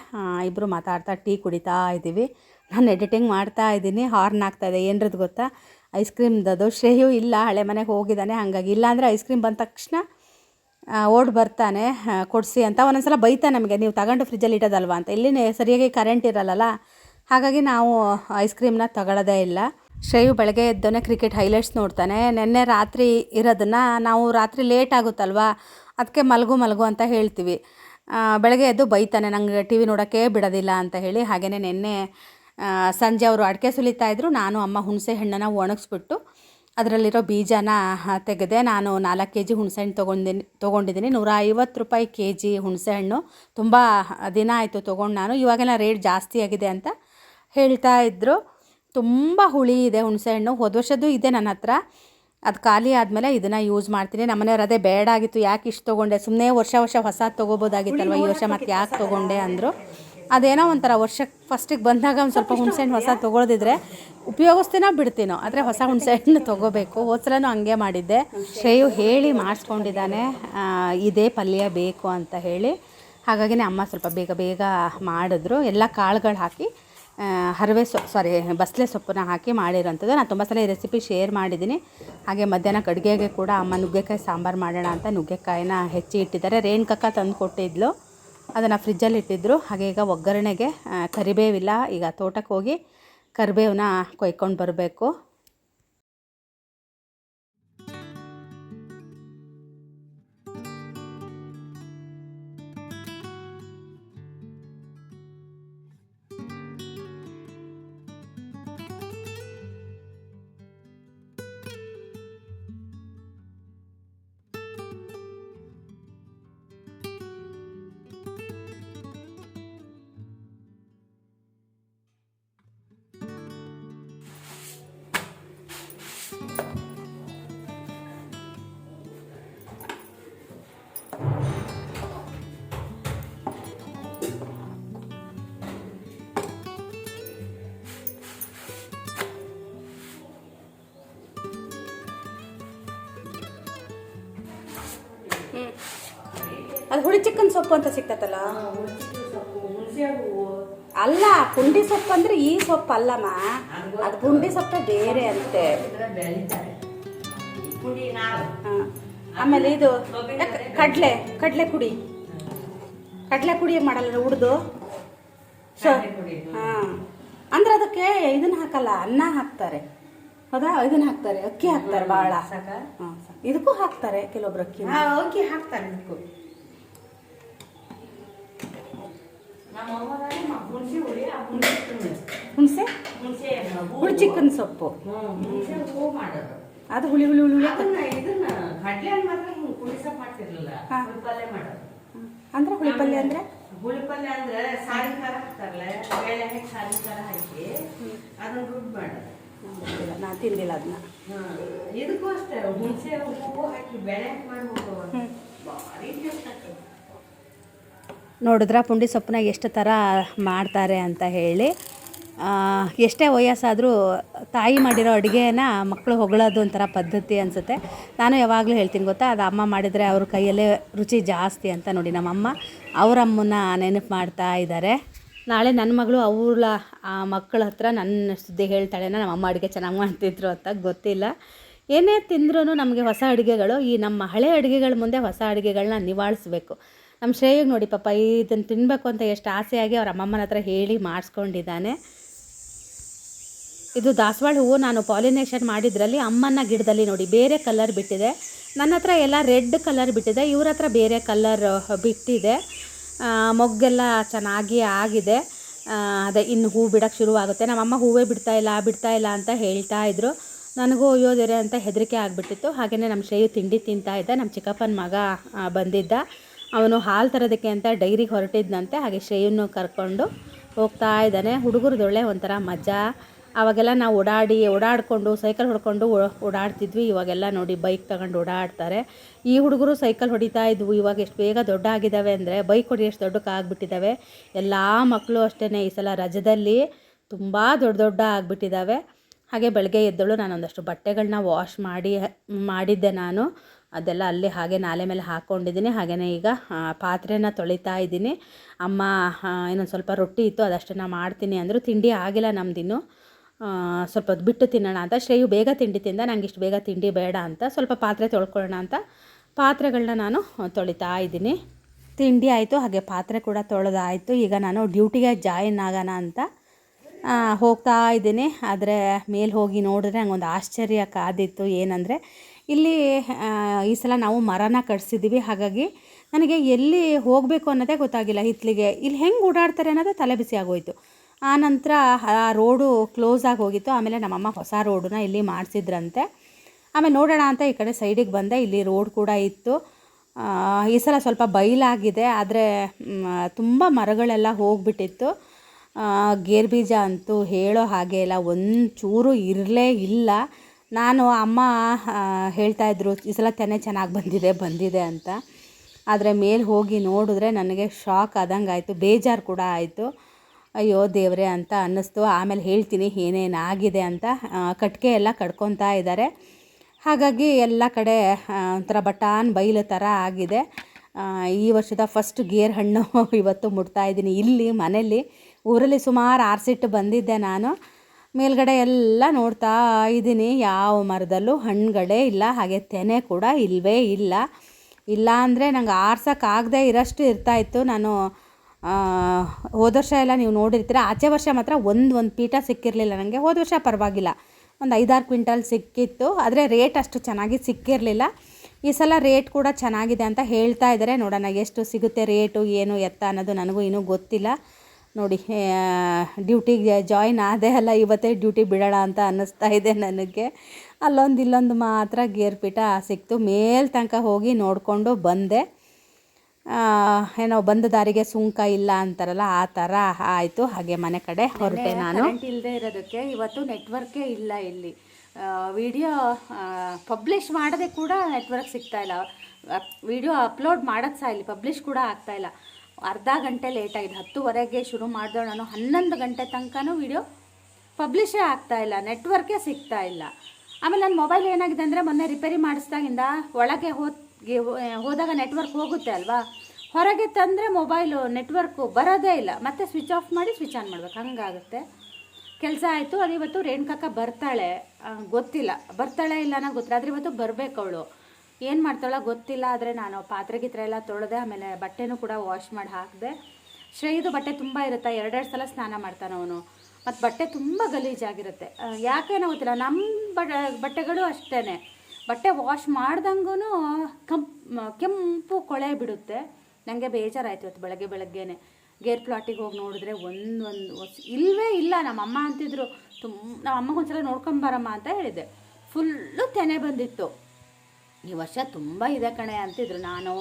ಇಬ್ಬರು ಮಾತಾಡ್ತಾ ಟೀ ಕುಡಿತಾ ಇದ್ದೀವಿ. ನಾನು ಎಡಿಟಿಂಗ್ ಮಾಡ್ತಾ ಇದ್ದೀನಿ. ಹಾರ್ನ್ ಆಗ್ತಾ ಇದೆ. ಏನರದ್ದು ಗೊತ್ತಾ? ಐಸ್ ಕ್ರೀಮ್ದದು ಶ್ರೇಯು ಇಲ್ಲ. ಹಳೆ ಮನೆಗೆ ಹೋಗಿದ್ದಾನೆ. ಹಾಗಾಗಿ ಇಲ್ಲಾಂದರೆ ಐಸ್ ಕ್ರೀಮ್ ಬಂದ ತಕ್ಷಣ ಓಡ್ ಬರ್ತಾನೆ. ಕೊಡಿಸಿ ಅಂತ. ಒಂದೊಂದ್ಸಲ ಬೈತಾ ನಮಗೆ, ನೀವು ತಗೊಂಡು ಫ್ರಿಜ್ಜಲ್ಲಿ ಇಡೋದಲ್ವಾ? ಅಂತ. ಇಲ್ಲಿ ಸರಿಯಾಗಿ ಕರೆಂಟ್ ಇರಲ್ಲಲ್ಲ. ಹಾಗಾಗಿ ನಾವು ಐಸ್ ಕ್ರೀಮ್ನ ತಗೊಳ್ಳೋದೇ ಇಲ್ಲ. ಶ್ರೇಯು ಬೆಳಗ್ಗೆ ಎದ್ದೋನೆ ಕ್ರಿಕೆಟ್ ಹೈಲೈಟ್ಸ್ ನೋಡ್ತಾನೆ. ನಿನ್ನೆ ರಾತ್ರಿ ಇರೋದನ್ನು ನಾವು ರಾತ್ರಿ ಲೇಟ್ ಆಗುತ್ತಲ್ವಾ? ಅದಕ್ಕೆ ಮಲಗು ಮಲಗು ಅಂತ ಹೇಳ್ತೀವಿ. ಬೆಳಗ್ಗೆ ಎದ್ದು ಬೈತಾನೆ, ನಂಗೆ ಟಿ ವಿ ನೋಡೋಕ್ಕೆ ಬಿಡೋದಿಲ್ಲ ಅಂತ ಹೇಳಿ. ಹಾಗೆಯೇ ನಿನ್ನೆ ಸಂಜೆ ಅವರು ಅಡಿಕೆ ಸುಲಿತಾ ಇದ್ದರು ನಾನು, ಅಮ್ಮ ಹುಣಸೆ ಹಣ್ಣನ್ನು ಒಣಗಿಸ್ಬಿಟ್ಟು ಅದರಲ್ಲಿರೋ ಬೀಜನ ತೆಗೆದೆ. ನಾನು ನಾಲ್ಕು ಕೆ ಜಿ ಹುಣಸೆಹಣ್ಣು ತೊಗೊಂಡಿನಿ ತೊಗೊಂಡಿದ್ದೀನಿ ನೂರ ಐವತ್ತು ರೂಪಾಯಿ ಕೆ ಜಿ ಹುಣಸೆಹಣ್ಣು ತುಂಬ ದಿನ ಆಯಿತು ತೊಗೊಂಡು ನಾನು. ಇವಾಗೆಲ್ಲ ರೇಟ್ ಜಾಸ್ತಿ ಆಗಿದೆ ಅಂತ ಹೇಳ್ತಾ ಇದ್ದರು ತುಂಬ ಹುಳಿ ಇದೆ ಹುಣಸೆಹಣ್ಣು ಹೋದ ವರ್ಷದ್ದು ಇದೆ ನನ್ನ ಹತ್ರ. ಅದು ಖಾಲಿ ಆದಮೇಲೆ ಇದನ್ನು ಯೂಸ್ ಮಾಡ್ತೀನಿ. ನಮ್ಮನೆಯವ್ರು ಅದೇ ಬೇಡ ಆಗಿತ್ತು. ಯಾಕೆ ಇಷ್ಟು ತೊಗೊಂಡೆ? ಸುಮ್ಮನೆ ವರ್ಷ ವರ್ಷ ಹೊಸ ತೊಗೋಬೋದಾಗಿತ್ತಲ್ವ? ಈ ವರ್ಷ ಮತ್ತೆ ಯಾಕೆ ತೊಗೊಂಡೆ ಅಂದರು. ಅದೇನೋ ಒಂಥರ ವರ್ಷಕ್ಕೆ ಫಸ್ಟಿಗೆ ಬಂದಾಗ ಒಂದು ಸ್ವಲ್ಪ ಹುಣಸೆಹಣ್ಣು ಹೊಸ ತೊಗೊಳ್ದಿದ್ರೆ ಉಪಯೋಗಿಸ್ತೀನೋ ಬಿಡ್ತೀನೋ. ಆದರೆ ಹೊಸ ಹುಣಸೆಹಣ್ಣು ತೊಗೋಬೇಕು. ಹೋದ್ಸಲನೂ ಹಂಗೆ ಮಾಡಿದ್ದೆ. ಶ್ರೇಯು ಹೇಳಿ ಮಾಡಿಸ್ಕೊಂಡಿದ್ದಾನೆ ಇದೇ ಪಲ್ಯ ಬೇಕು ಅಂತ ಹೇಳಿ. ಹಾಗಾಗಿ ಅಮ್ಮ ಸ್ವಲ್ಪ ಬೇಗ ಬೇಗ ಮಾಡಿದ್ರು. ಎಲ್ಲ ಕಾಳುಗಳು ಹಾಕಿ ಹರವೆ ಸೊ ಸಾರಿ ಬಸಳೆ ಸೊಪ್ಪನ್ನ ಹಾಕಿ ಮಾಡಿರೋಂಥದ್ದು. ನಾನು ತುಂಬ ಸಲ ಈ ರೆಸಿಪಿ ಶೇರ್ ಮಾಡಿದ್ದೀನಿ. ಹಾಗೆ ಮಧ್ಯಾಹ್ನ ಕಡುಗೆಗೆ ಕೂಡ ಅಮ್ಮ ನುಗ್ಗೆಕಾಯಿ ಸಾಂಬಾರು ಮಾಡೋಣ ಅಂತ ನುಗ್ಗೆಕಾಯಿನ ಹೆಚ್ಚಿ ಇಟ್ಟಿದ್ದಾರೆ. ರೇಣುಕಕ್ಕ ತಂದು ಕೊಟ್ಟಿದ್ಲು. ಅದನ್ನು ಫ್ರಿಜ್ಜಲ್ಲಿ ಇಟ್ಟಿದ್ದರು ಹಾಗೆ ಈಗ ಒಗ್ಗರಣೆಗೆ ಕರಿಬೇವಿಲ್ಲ. ಈಗ ತೋಟಕ್ಕೆ ಹೋಗಿ ಕರಿಬೇವನ್ನ ಕೊಯ್ಕೊಂಡು ಬರಬೇಕು. ಅದು ಹುಳಿ ಚಿಕ್ಕನ್ ಸೊಪ್ಪು ಅಂತ ಸಿಗ್ತೈತಲ್ಲ ಅಲ್ಲ ಪುಂಡಿ ಸೊಪ್ಪು ಅಂದ್ರೆ ಈ ಸೊಪ್ಪು ಅಲ್ಲಮ್ಮ. ಅದು ಪುಂಡಿ ಸೊಪ್ಪು ಬೇರೆ ಅಂತೆ. ಆಮೇಲೆ ಇದು ಕಡಲೆ ಕಡಲೆ ಕುಡಿ ಕಡಲೆ ಕುಡಿ ಮಾಡಲ್ಲ ಉಡ್ದು? ಸೊ ಹಾ. ಅಂದ್ರೆ ಅದಕ್ಕೆ ಇದನ್ನ ಹಾಕಲ್ಲ ಅನ್ನ ಹಾಕ್ತಾರೆ. ಹೌದಾ? ಇದನ್ನ ಹಾಕ್ತಾರೆ ಅಕ್ಕಿ ಹಾಕ್ತಾರೆ ಭಾಳ. ಇದಕ್ಕೂ ಹಾಕ್ತಾರೆ ಕೆಲವೊಬ್ರು ಅಕ್ಕಿ ಅಕ್ಕಿ ಹಾಕ್ತಾರೆ ಇದಕ್ಕೂ. ಹಿಂಗ್ ಕುಣಿಸಕ್ ಮಾಡ್ತಿರ್ಲಿಲ್ಲ. ಅದು ಹುಳಿ ಪಲ್ಯ ಮಾಡೋದು. ಅಂದ್ರೆ ಹುಳಿ ಪಲ್ಯ ಅಂದ್ರೆ? ಹುಳಿ ಪಲ್ಯ ಅಂದ್ರೆ ಸಾರಿ ಖಾರ ಹಾಕ್ತಾರಲ್ಲ ಬೇಳೆ ಹಾಕಿ ಸಾರಿ ಖಾರ ಹಾಕಿ ಅದನ್ನ ರುಬ್ಬಿ ಮಾಡೋದು. ಗೊತ್ತಿಲ್ಲ, ನಾ ತಿಂದಿಲ್ಲ ಅದನ್ನ. ಇದಕ್ಕೂ ಅಷ್ಟೇ ಹುಣಸೆ ಹೂವು ಹಾಕಿ ಬೇಳೆ ಹಾಕಿ ಮಾಡ್ಬೇಕು ಭಾರಿ ಟೇಸ್ಟ್ ಆಗ್ತದೆ. ನೋಡಿದ್ರ ಪುಂಡಿ ಸೊಪ್ಪನ್ನ ಎಷ್ಟು ಥರ ಮಾಡ್ತಾರೆ ಅಂತ ಹೇಳಿ ಎಷ್ಟೇ ವಯಸ್ಸಾದರೂ ತಾಯಿ ಮಾಡಿರೋ ಅಡುಗೆನ ಮಕ್ಕಳು ಹೊಗಳೋದು ಒಂಥರ ಪದ್ಧತಿ ಅನಿಸುತ್ತೆ. ನಾನು ಯಾವಾಗಲೂ ಹೇಳ್ತೀನಿ ಗೊತ್ತಾ, ಅದು ಅಮ್ಮ ಮಾಡಿದರೆ ಅವ್ರ ಕೈಯಲ್ಲೇ ರುಚಿ ಜಾಸ್ತಿ ಅಂತ ನೋಡಿ ನಮ್ಮಮ್ಮ ಅವರಮ್ಮನ ನೆನಪು ಮಾಡ್ತಾ ಇದ್ದಾರೆ. ನಾಳೆ ನನ್ನ ಮಗಳು ಅವ್ರ ಆ, ಮಕ್ಕಳ ಹತ್ರ ನನ್ನ ಸುದ್ದಿ ಹೇಳ್ತಾಳೆ ನಮ್ಮ ಅಮ್ಮ ಅಡುಗೆ ಚೆನ್ನಾಗಿ ಮಾಡ್ತಿದ್ರು ಅಂತ ಗೊತ್ತಿಲ್ಲ. ಏನೇ ತಿಂದ್ರೂ ನಮಗೆ ಹೊಸ ಅಡುಗೆಗಳು, ಈ ನಮ್ಮ ಹಳೆ ಅಡುಗೆಗಳ ಮುಂದೆ ಹೊಸ ಅಡುಗೆಗಳನ್ನ ನಿವಾಳಿಸ್ಬೇಕು. ನಮ್ಮ ಶ್ರೇಯಗೆ ನೋಡಿ ಪಾಪ ಇದನ್ನು ತಿನ್ನಬೇಕು ಅಂತ ಎಷ್ಟು ಆಸೆಯಾಗಿ ಅವ್ರ ಅಮ್ಮಮ್ಮನ ಹತ್ರ ಹೇಳಿ ಮಾಡಿಸ್ಕೊಂಡಿದ್ದಾನೆ. ಇದು ದಾಸವಾಳ ಹೂವು ನಾನು ಪಾಲಿನೇಷನ್ ಮಾಡಿದ್ರಲ್ಲಿ ಅಮ್ಮನ ಗಿಡದಲ್ಲಿ ನೋಡಿ, ಬೇರೆ ಕಲರ್ ಬಿಟ್ಟಿದೆ. ನನ್ನ ಹತ್ರ ಎಲ್ಲ ರೆಡ್ ಕಲರ್ ಬಿಟ್ಟಿದೆ, ಇವ್ರ ಹತ್ರ ಬೇರೆ ಕಲರ್ ಬಿಟ್ಟಿದೆ. ಮೊಗ್ಗೆಲ್ಲ ಚೆನ್ನಾಗಿ ಆಗಿದೆ. ಅದೇ, ಇನ್ನು ಹೂ ಬಿಡೋಕ್ಕೆ ಶುರುವಾಗುತ್ತೆ. ನಮ್ಮಮ್ಮ ಹೂವೇ ಬಿಡ್ತಾ ಇಲ್ಲ ಬಿಡ್ತಾ ಇಲ್ಲ ಅಂತ ಹೇಳ್ತಾ ಇದ್ರು. ನನಗೂ ಅಯ್ಯೋ ದೇವ್ರೆ ಅಂತ ಹೆದರಿಕೆ ಆಗಿಬಿಟ್ಟಿತ್ತು. ಹಾಗೆಯೇ ನಮ್ಮ ಶ್ರೇಯು ತಿಂಡಿ ತಿಂತಾ ಇದ್ದ. ನಮ್ಮ ಚಿಕ್ಕಪ್ಪನ ಮಗ ಬಂದಿದ್ದ. ಅವನು ಹಾಲು ತರೋದಕ್ಕೆ ಅಂತ ಡೈರಿಗೆ ಹೊರಟಿದ್ದಂತೆ ಹಾಗೆ ಶ್ರೇಯನ್ನು ಕರ್ಕೊಂಡು ಹೋಗ್ತಾ ಇದ್ದಾನೆ. ಹುಡುಗರದೊಳ್ಳೆ ಒಂಥರ ಮಜಾ. ಅವಾಗೆಲ್ಲ ನಾವು ಓಡಾಡಿ, ಓಡಾಡಿಕೊಂಡು, ಸೈಕಲ್ ಹೊಡ್ಕೊಂಡು ಓಡಾಡ್ತಿದ್ವಿ. ಇವಾಗೆಲ್ಲ ನೋಡಿ ಬೈಕ್ ತಗೊಂಡು ಓಡಾಡ್ತಾರೆ. ಈ ಹುಡುಗರು ಸೈಕಲ್ ಹೊಡಿತಾ ಇದ್ವು. ಇವಾಗ ಎಷ್ಟು ಬೇಗ ದೊಡ್ಡ ಆಗಿದ್ದಾವೆ ಅಂದರೆ ಬೈಕ್ ಹೊಡಿ ಎಷ್ಟು ದೊಡ್ಡಕ್ಕೆ ಆಗಿಬಿಟ್ಟಿದ್ದಾವೆ. ಎಲ್ಲ ಮಕ್ಕಳು ಅಷ್ಟೇ ಈ ಸಲ ರಜದಲ್ಲಿ ತುಂಬ ದೊಡ್ಡ ದೊಡ್ಡ ಆಗಿಬಿಟ್ಟಿದ್ದಾವೆ. ಹಾಗೆ ಬೆಳಗ್ಗೆ ಎದ್ದಳು. ನಾನೊಂದಷ್ಟು ಬಟ್ಟೆಗಳನ್ನ ವಾಶ್ ಮಾಡಿ, ಮಾಡಿದ್ದೆ ನಾನು. ಅದೆಲ್ಲ ಅಲ್ಲಿ ಹಾಗೆ ನಾಲೆ ಮೇಲೆ ಹಾಕ್ಕೊಂಡಿದ್ದೀನಿ ಹಾಗೆಯೇ ಈಗ ಪಾತ್ರೆನ ತೊಳಿತಾ ಇದ್ದೀನಿ. ಅಮ್ಮ ಇನ್ನೊಂದು ಸ್ವಲ್ಪ ರೊಟ್ಟಿ ಇತ್ತು ಅದಷ್ಟನ್ನು ಮಾಡ್ತೀನಿ ಅಂದರು. ತಿಂಡಿ ಆಗಿಲ್ಲ ನಮ್ದಿನ್ನು. ಆ, ಸ್ವಲ್ಪ ಬಿಟ್ಟು ತಿನ್ನೋಣ ಅಂತ. ಶ್ರೇಯು ಬೇಗ ತಿಂಡಿ ತಿಂದ ನಂಗೆ ಇಷ್ಟು ಬೇಗ ತಿಂಡಿ ಬೇಡ ಅಂತ. ಸ್ವಲ್ಪ ಪಾತ್ರೆ ತೊಳ್ಕೊಳ್ಳೋಣ ಅಂತ ಪಾತ್ರೆಗಳನ್ನ ನಾನು ತೊಳಿತಾ ಇದ್ದೀನಿ. ತಿಂಡಿ ಆಯಿತು ಹಾಗೆ ಪಾತ್ರೆ ಕೂಡ ತೊಳೆದಾಯಿತು. ಈಗ ನಾನು ಡ್ಯೂಟಿಗೆ ಜಾಯಿನ್ ಆಗೋಣ ಅಂತ ಹೋಗ್ತಾ ಇದ್ದೀನಿ. ಆದರೆ ಮೇಲೆ ಹೋಗಿ ನೋಡಿದ್ರೆ ನಂಗೊಂದು ಆಶ್ಚರ್ಯ ಕಾದಿತ್ತು. ಏನಂದರೆ ಇಲ್ಲಿ ಈ ಸಲ ನಾವು ಮರನ ಕಟ್ಸಿದ್ದೀವಿ ಹಾಗಾಗಿ ನನಗೆ ಎಲ್ಲಿ ಹೋಗಬೇಕು ಅನ್ನೋದೇ ಗೊತ್ತಾಗಿಲ್ಲ ಹಿತ್ಲಿಗೆ. ಇಲ್ಲಿ ಹೆಂಗೆ ಓಡಾಡ್ತಾರೆ ಅನ್ನೋದೇ ತಲೆ ಬಿಸಿ ಆಗೋಯ್ತು. ಆ ನಂತರ ಆ ರೋಡು ಕ್ಲೋಸ್ ಆಗಿ ಹೋಗಿತ್ತು. ಆಮೇಲೆ ನಮ್ಮಮ್ಮ ಹೊಸ ರೋಡನ್ನ ಇಲ್ಲಿ ಮಾಡಿಸಿದ್ರಂತೆ. ಆಮೇಲೆ ನೋಡೋಣ ಅಂತ ಈ ಕಡೆ ಸೈಡಿಗೆ ಬಂದೆ. ಇಲ್ಲಿ ರೋಡ್ ಕೂಡ ಇತ್ತು. ಈ ಸಲ ಸ್ವಲ್ಪ ಬಯಲಾಗಿದೆ ಆದರೆ ತುಂಬ ಮರಗಳೆಲ್ಲ ಹೋಗ್ಬಿಟ್ಟಿತ್ತು. ಗೇರ್ ಬೀಜ ಅಂತೂ ಹೇಳೋ ಹಾಗೆ ಇಲ್ಲ. ಒಂಚೂರು ಇರಲೇ ಇಲ್ಲ. ನಾನು ಅಮ್ಮ ಹೇಳ್ತಾಯಿದ್ರು ಈ ಸಲ ತೆನೆ ಚೆನ್ನಾಗಿ ಬಂದಿದೆ ಬಂದಿದೆ ಅಂತ. ಆದರೆ ಮೇಲೆ ಹೋಗಿ ನೋಡಿದ್ರೆ ನನಗೆ ಶಾಕ್ ಆದಂಗೆ ಆಯಿತು, ಬೇಜಾರು ಕೂಡ ಆಯಿತು. ಅಯ್ಯೋ ದೇವರೇ ಅಂತ ಅನ್ನಿಸ್ತು. ಆಮೇಲೆ ಹೇಳ್ತೀನಿ ಏನೇನು ಆಗಿದೆ ಅಂತ ಕಟ್ಟಿಗೆ ಎಲ್ಲ ಕಡ್ಕೊತಾ ಇದ್ದಾರೆ ಹಾಗಾಗಿ ಎಲ್ಲ ಕಡೆ ಒಂಥರ ಬಟಾನ್ ಬೈಲು ಥರ ಆಗಿದೆ. ಈ ವರ್ಷದ ಫಸ್ಟ್ ಗೇರ್ ಹಣ್ಣು ಇವತ್ತು ಇದ್ದೀನಿ. ಇಲ್ಲಿ ಮನೇಲಿ ಊರಲ್ಲಿ ಸುಮಾರು ಆರ್ಸಿಟ್ಟು ಬಂದಿದ್ದೆ ನಾನು. ಮೇಲ್ಗಡೆ ಎಲ್ಲ ನೋಡ್ತಾ ಇದ್ದೀನಿ. ಯಾವ ಮರದಲ್ಲೂ ಹಣ್ಣುಗಳೇ ಇಲ್ಲ, ಹಾಗೆ ತೆನೆ ಕೂಡ ಇಲ್ಲವೇ ಇಲ್ಲ. ಇಲ್ಲ ಅಂದರೆ ನಂಗೆ ಆರ್ಸೋಕ್ಕಾಗದೇ ಇರೋಷ್ಟು ಇರ್ತಾಯಿತ್ತು ನಾನು ಹೋದ ವರ್ಷ ಎಲ್ಲ ನೀವು ನೋಡಿರ್ತೀರ, ಆಚೆ ವರ್ಷ ಮಾತ್ರ ಒಂದು ಒಂದು ಪೀಠ ಸಿಕ್ಕಿರಲಿಲ್ಲ ನನಗೆ ಹೋದ ವರ್ಷ ಪರವಾಗಿಲ್ಲ. ಒಂದು ಐದಾರು ಕ್ವಿಂಟಲ್ ಸಿಕ್ಕಿತ್ತು. ಆದರೆ ರೇಟ್ ಅಷ್ಟು ಚೆನ್ನಾಗಿ ಸಿಕ್ಕಿರಲಿಲ್ಲ. ಈ ಸಲ ರೇಟ್ ಕೂಡ ಚೆನ್ನಾಗಿದೆ ಅಂತ ಹೇಳ್ತಾ ಇದ್ದಾರೆ. ನೋಡೋಣ ಎಷ್ಟು ಸಿಗುತ್ತೆ ರೇಟು, ಏನು ಎತ್ತ ಅನ್ನೋದು ನನಗೂ ಇನ್ನೂ ಗೊತ್ತಿಲ್ಲ. ನೋಡಿ ಡ್ಯೂಟಿಗೆ ಜಾಯಿನ್ ಆದೇ ಅಲ್ಲ ಇವತ್ತೇ ಡ್ಯೂಟಿ ಬಿಡೋಣ ಅಂತ ಅನ್ನಿಸ್ತಾ ಇದೆ ನನಗೆ. ಅಲ್ಲೊಂದು ಇಲ್ಲೊಂದು ಮಾತ್ರ ಗೇರ್ಪೀಠ ಸಿಕ್ತು. ಮೇಲ್ ತನಕ ಹೋಗಿ ನೋಡಿಕೊಂಡು ಬಂದೆ. ಏನೋ ಬಂದ ದಾರಿಗೆ ಸುಂಕ ಇಲ್ಲ ಅಂತಾರಲ್ಲ ಆ ಥರ ಆಯಿತು. ಹಾಗೆ ಮನೆ ಕಡೆ ಹೊರಟೆ ನಾನು. ಇಲ್ಲದೆ ಇರೋದಕ್ಕೆ ಇವತ್ತು ನೆಟ್ವರ್ಕೇ ಇಲ್ಲ ಇಲ್ಲಿ. ವಿಡಿಯೋ ಪಬ್ಲಿಷ್ ಮಾಡದೆ ಕೂಡ ನೆಟ್ವರ್ಕ್ ಸಿಗ್ತಾ ಇಲ್ಲ. ವಿಡಿಯೋ ಅಪ್ಲೋಡ್ ಮಾಡೋದು ಸಹ ಇಲ್ಲಿ ಪಬ್ಲಿಷ್ ಕೂಡ ಆಗ್ತಾ ಇಲ್ಲ. ಅರ್ಧ ಗಂಟೆ ಲೇಟಾಗಿದೆ ಹತ್ತುವರೆಗೆ ಶುರು ಮಾಡಿದೆ ನಾನು. ಹನ್ನೊಂದು ಗಂಟೆ ತನಕನೂ ವಿಡಿಯೋ ಪಬ್ಲಿಷೇ ಆಗ್ತಾ ಇಲ್ಲ. ನೆಟ್ವರ್ಕೇ ಸಿಗ್ತಾ ಇಲ್ಲ. ಆಮೇಲೆ ನನ್ನ ಮೊಬೈಲ್ ಏನಾಗಿದೆ ಅಂದರೆ ಮೊನ್ನೆ ರಿಪೇರಿ ಮಾಡಿಸ್ದಾಗಿಂದ ಒಳಗೆ ಹೋಗಿ ಹೋದಾಗ ನೆಟ್ವರ್ಕ್ ಹೋಗುತ್ತೆ ಅಲ್ವಾ? ಹೊರಗೆ ತಂದರೆ ಮೊಬೈಲು ನೆಟ್ವರ್ಕು ಬರೋದೇ ಇಲ್ಲ. ಮತ್ತೆ ಸ್ವಿಚ್ ಆಫ್ ಮಾಡಿ ಸ್ವಿಚ್ ಆನ್ ಮಾಡ್ಬೇಕು. ಹಂಗಾಗುತ್ತೆ. ಕೆಲಸ ಆಯಿತು. ಅದು ಇವತ್ತು ರೇಣುಕಾಕ ಬರ್ತಾಳೆ. ಗೊತ್ತಿಲ್ಲ. ಬರ್ತಾಳೆ ಇಲ್ಲ ಅನ್ನೋ ಗೊತ್ತಿಲ್ಲ. ಆದರೆ ಇವತ್ತು ಬರಬೇಕು ಅವಳು. ಏನು ಮಾಡ್ತಾಳೋ ಗೊತ್ತಿಲ್ಲ, ಆದರೆ ನಾನು ಪಾತ್ರೆ ಗಿತ್ರೆ ಎಲ್ಲ ತೊಳೆದೆ, ಆಮೇಲೆ ಬಟ್ಟೆನೂ ಕೂಡ ವಾಶ್ ಮಾಡಿ ಹಾಕಿದೆ. ಶ್ರೇಯದು ಬಟ್ಟೆ ತುಂಬ ಇರುತ್ತೆ, ಎರಡೆರಡು ಸಲ ಸ್ನಾನ ಮಾಡ್ತಾನೆ ಅವನು. ಮತ್ತು ಬಟ್ಟೆ ತುಂಬ ಗಲೀಜಾಗಿರುತ್ತೆ. ಯಾಕೆ ಯಾಕೇನೋ ಗೊತ್ತಿಲ್ಲ ನಮ್ಮ ಬಟ್ಟೆಗಳು ಅಷ್ಟೇ ಬಟ್ಟೆ ವಾಶ್ ಮಾಡ್ದಂಗೂ ಕಂಪ್ ಕೊಳೆ ಬಿಡುತ್ತೆ. ನನಗೆ ಬೇಜಾರಾಯಿತು ಇವತ್ತು ಬೆಳಗ್ಗೆ ಬೆಳಗ್ಗೆನೆ. ಗೇರ್ ಪ್ಲಾಟಿಗೆ ಹೋಗಿ ನೋಡಿದ್ರೆ ಒಂದೊಂದು ಇಲ್ಲವೇ ಇಲ್ಲ ನಮ್ಮ ಅಮ್ಮ ಅಂತಿದ್ರು ತುಂಬ ನಮ್ಮ ಅಮ್ಮಗೆ ಒಂದ್ಸಲ ನೋಡ್ಕೊಂಬರಮ್ಮ ಅಂತ ಹೇಳಿದ್ದೆ ಫುಲ್ಲು ತೆನೆ ಬಂದಿತ್ತು. ಈ ವರ್ಷ ತುಂಬ ಇದೆ ಕಣೆ ಅಂತಿದ್ರು. ನಾನು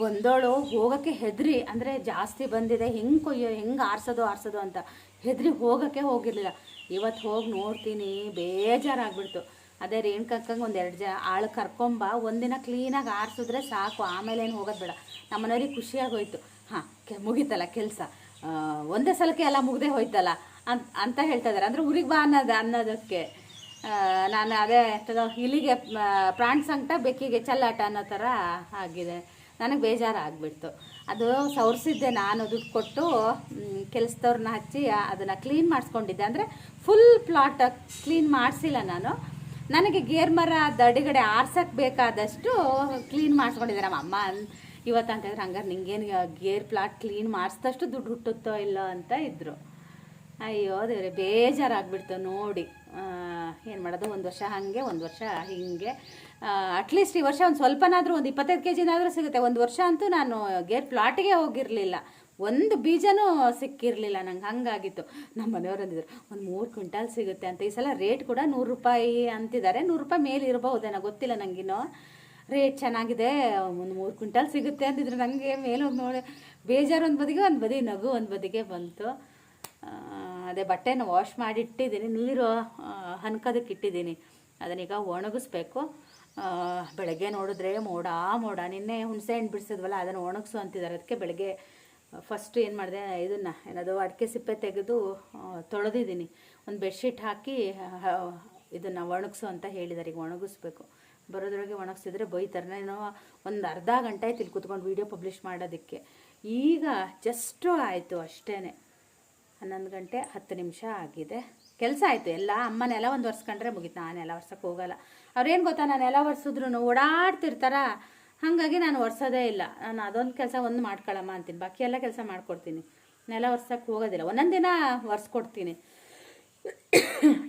ಬಂದೋಳು ಹೋಗೋಕ್ಕೆ ಹೆದರಿ, ಅಂದರೆ ಜಾಸ್ತಿ ಬಂದಿದೆ, ಹೆಂಗೆ ಕೊಯ್ಯೋ, ಹೆಂಗೆ ಆರಿಸೋದು ಆರಿಸೋದು ಅಂತ ಹೆದ್ರಿ ಹೋಗೋಕ್ಕೆ ಹೋಗಿರಲಿಲ್ಲ. ಇವತ್ತು ಹೋಗಿ ನೋಡ್ತೀನಿ, ಬೇಜಾರಾಗ್ಬಿಡ್ತು. ಅದೇ ರೇಣುಕಕ್ಕಂಗೆ ಒಂದು ಎರಡು ಜನ ಆಳು ಕರ್ಕೊಂಬ, ಒಂದಿನ ಕ್ಲೀನಾಗಿ ಆರಿಸಿದ್ರೆ ಸಾಕು, ಆಮೇಲೆ ಏನು ಹೋಗೋದು ಬೇಡ. ನಮ್ಮನೆಯವ್ರಿಗೆ ಖುಷಿಯಾಗಿ ಹೋಯ್ತು. ಹಾಂ, ಕೆ, ಮುಗೀತಲ್ಲ ಕೆಲಸ. ಒಂದೇ ಸಲಕ್ಕೆ ಎಲ್ಲ ಮುಗ್ದೇ ಹೋಯ್ತಲ್ಲ ಅಂತ ಅಂತ ಹೇಳ್ತಾ ಇದ್ದಾರೆ ಅಂದರೆ ಊರಿಗೆ ಬಾ ಅನ್ನೋದು, ಅನ್ನೋದಕ್ಕೆ. ನಾನು ಅದೇ ಇಲ್ಲಿಗೆ ಪ್ರಾಣ್ ಸಂಕಟ ಬೆಕ್ಕಿಗೆ ಚಲ್ಲಾಟ ಅನ್ನೋ ಥರ ಆಗಿದೆ. ನನಗೆ ಬೇಜಾರು ಆಗಿಬಿಡ್ತು ಅದು ಸವರಿಸಿದ್ದೆ ನಾನು ದುಡ್ಡು ಕೊಟ್ಟು ಕೆಲಸದವ್ರನ್ನ ಹಚ್ಚಿ ಅದನ್ನು ಕ್ಲೀನ್ ಮಾಡಿಸ್ಕೊಂಡಿದ್ದೆ. ಅಂದರೆ ಫುಲ್ ಪ್ಲಾಟ್ ಕ್ಲೀನ್ ಮಾಡಿಸಿಲ್ಲ ನಾನು. ನನಗೆ ಗೇರ್ ಮರ, ದಡಿಗಡೆ ಆರ್ಸಕ್ಕೆ ಬೇಕಾದಷ್ಟು ಕ್ಲೀನ್ ಮಾಡಿಸ್ಕೊಂಡಿದ್ದೆ. ನಮ್ಮ ಅಮ್ಮ ಇವತ್ತು ಅಂತ ಇದ್ರೆ ಹಂಗಾರೆ ನಿಂಗೇನು ಗೇರ್ ಪ್ಲಾಟ್ ಕ್ಲೀನ್ ಮಾಡಿಸಿದಷ್ಟು ದುಡ್ಡು ಹುಟ್ಟುತ್ತೋ ಇಲ್ಲೋ ಅಂತ ಇದ್ದರು ಅಯ್ಯೋ ದೇವ್ರೆ, ಬೇಜಾರಾಗ್ಬಿಡ್ತು ನೋಡಿ. ಏನು ಮಾಡೋದು? ಒಂದು ವರ್ಷ ಹಾಗೆ, ಒಂದು ವರ್ಷ ಹೀಗೆ. ಅಟ್ಲೀಸ್ಟ್ ಈ ವರ್ಷ ಒಂದು ಸ್ವಲ್ಪನಾದರೂ ಒಂದು ಇಪ್ಪತ್ತೈದು ಕೆ ಜಿನಾದರೂ ಸಿಗುತ್ತೆ. ಒಂದು ವರ್ಷ ಅಂತೂ ನಾನು ಗೇರ್ ಪ್ಲಾಟಿಗೆ ಹೋಗಿರಲಿಲ್ಲ. ಒಂದು ಬೀಜನೂ ಸಿಕ್ಕಿರಲಿಲ್ಲ ನಂಗೆ. ಹಂಗಾಗಿತ್ತು. ನಮ್ಮ ಮನೆಯವ್ರು ಅಂದಿದ್ರು, ಒಂದು ಮೂರು ಕ್ವಿಂಟಾಲ್ ಸಿಗುತ್ತೆ ಅಂತ. ಈ ಸಲ ರೇಟ್ ಕೂಡ ನೂರು ರೂಪಾಯಿ ಅಂತಿದ್ದಾರೆ. ನೂರು ರೂಪಾಯಿ ಮೇಲೆ ಇರಬಹುದೇನೋ, ಗೊತ್ತಿಲ್ಲ ನನಗಿನ್ನೂ ರೇಟ್ ಚೆನ್ನಾಗಿದೆ, ಒಂದು ಮೂರು ಕ್ವಿಂಟಾಲ್ ಸಿಗುತ್ತೆ ಅಂತಿದ್ರು ನನಗೆ ಮೇಲೆ ಬೇಜಾರು ಒಂದು ಬದಿಗೆ, ಒಂದು ಬದಿ ನಗು ಒಂದು ಬದಿಗೆ ಬಂತು. ಅದೇ ಬಟ್ಟೆನ ವಾಶ್ ಮಾಡಿ ಇಟ್ಟಿದ್ದೀನಿ ನೀರು ಹನ್ಕೋದಕ್ಕೆ ಇಟ್ಟಿದ್ದೀನಿ. ಅದನ್ನೀಗ ಒಣಗಿಸ್ಬೇಕು. ಬೆಳಗ್ಗೆ ನೋಡಿದ್ರೆ ಮೋಡ ಮೋಡ. ನಿನ್ನೆ ಹುಣಸೆ ಹಣ್ಣು ಬಿಡಿಸಿದ್ವಲ್ಲ, ಅದನ್ನು ಒಣಗಿಸು ಅಂತಿದ್ದಾರೆ ಅದಕ್ಕೆ ಬೆಳಗ್ಗೆ ಫಸ್ಟ್ ಏನು ಮಾಡಿದೆ, ಇದನ್ನು, ಏನದು, ಅಡಿಕೆ ಸಿಪ್ಪೆ ತೆಗೆದು ತೊಳೆದಿದ್ದೀನಿ. ಒಂದು ಬೆಡ್ಶೀಟ್ ಹಾಕಿ ಇದನ್ನು ಒಣಗಿಸು ಅಂತ ಹೇಳಿದ್ದಾರೆ ಈಗ ಒಣಗಿಸ್ಬೇಕು. ಬರೋದ್ರೊಳಗೆ ಒಣಗಿಸಿದ್ರೆ ಬೈತಾರೆ. ನಾನು ಒಂದು ಅರ್ಧ ಗಂಟೆ ಆಯ್ತು ಇಲ್ಲಿ ಕೂತ್ಕೊಂಡು ವೀಡಿಯೋ ಪಬ್ಲಿಷ್ ಮಾಡೋದಕ್ಕೆ. ಈಗ ಜಸ್ಟು ಆಯಿತು ಅಷ್ಟೇ ಹನ್ನೊಂದು ಗಂಟೆ ಹತ್ತು ನಿಮಿಷ ಆಗಿದೆ. ಕೆಲಸ ಆಯಿತು ಎಲ್ಲ. ಅಮ್ಮ ನೆಲ ಒಂದು ಒರೆಸ್ಕೊಂಡ್ರೆ ಮುಗೀತು. ನಾನು ನೆಲ ಒರ್ಸಕ್ಕೆ ಹೋಗಲ್ಲ. ಅವ್ರೇನು ಗೊತ್ತಾ? ನಾನು ನೆಲ ಒರೆಸಿದ್ರು ಓಡಾಡ್ತಿರ್ತಾರ? ಹಾಗಾಗಿ ನಾನು ಒರೆಸೋದೇ ಇಲ್ಲ. ನಾನು ಅದೊಂದು ಕೆಲಸ ಒಂದು ಮಾಡ್ಕೊಳ್ಳಮ್ಮ ಅಂತೀನಿ. ಬಾಕಿ ಎಲ್ಲ ಕೆಲಸ ಮಾಡ್ಕೊಡ್ತೀನಿ. ನೆಲ ಒರ್ಸಕ್ಕೆ ಹೋಗೋದಿಲ್ಲ. ಒಂದೊಂದು ದಿನ ಒರೆಸ್ಕೊಡ್ತೀನಿ